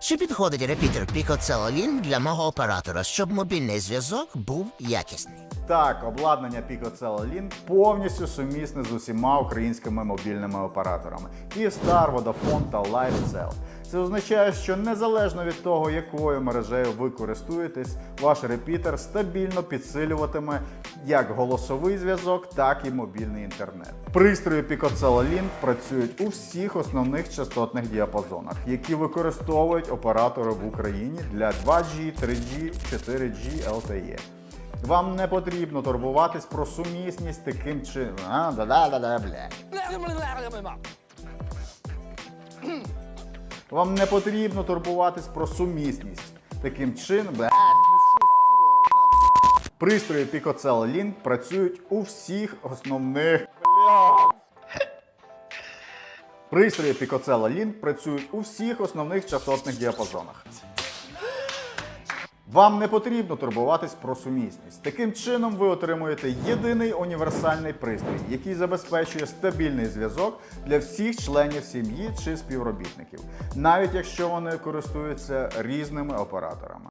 Чи підходить репітер Pico для мого оператора, щоб мобільний зв'язок був якісний? Так, обладнання Pico Link повністю сумісне з усіма українськими мобільними операторами і Star, Vodafone та LifeCell. Це означає, що незалежно від того, якою мережею ви користуєтесь, ваш репітер стабільно підсилюватиме як голосовий зв'язок, так і мобільний інтернет. Пристрої Pico Link працюють у всіх основних частотних діапазонах, які використовують оператори в Україні для 2G, 3G, 4G LTE. Вам не потрібно турбуватись про сумісність таким чином. Вам не потрібно турбуватись про сумісність таким чином. Бля. Пристрої Picocell Link працюють у всіх основних. Пристрої Picocell Link працюють у всіх основних частотних діапазонах. Вам не потрібно турбуватись про сумісність. Таким чином ви отримуєте єдиний універсальний пристрій, який забезпечує стабільний зв'язок для всіх членів сім'ї чи співробітників, навіть якщо вони користуються різними операторами.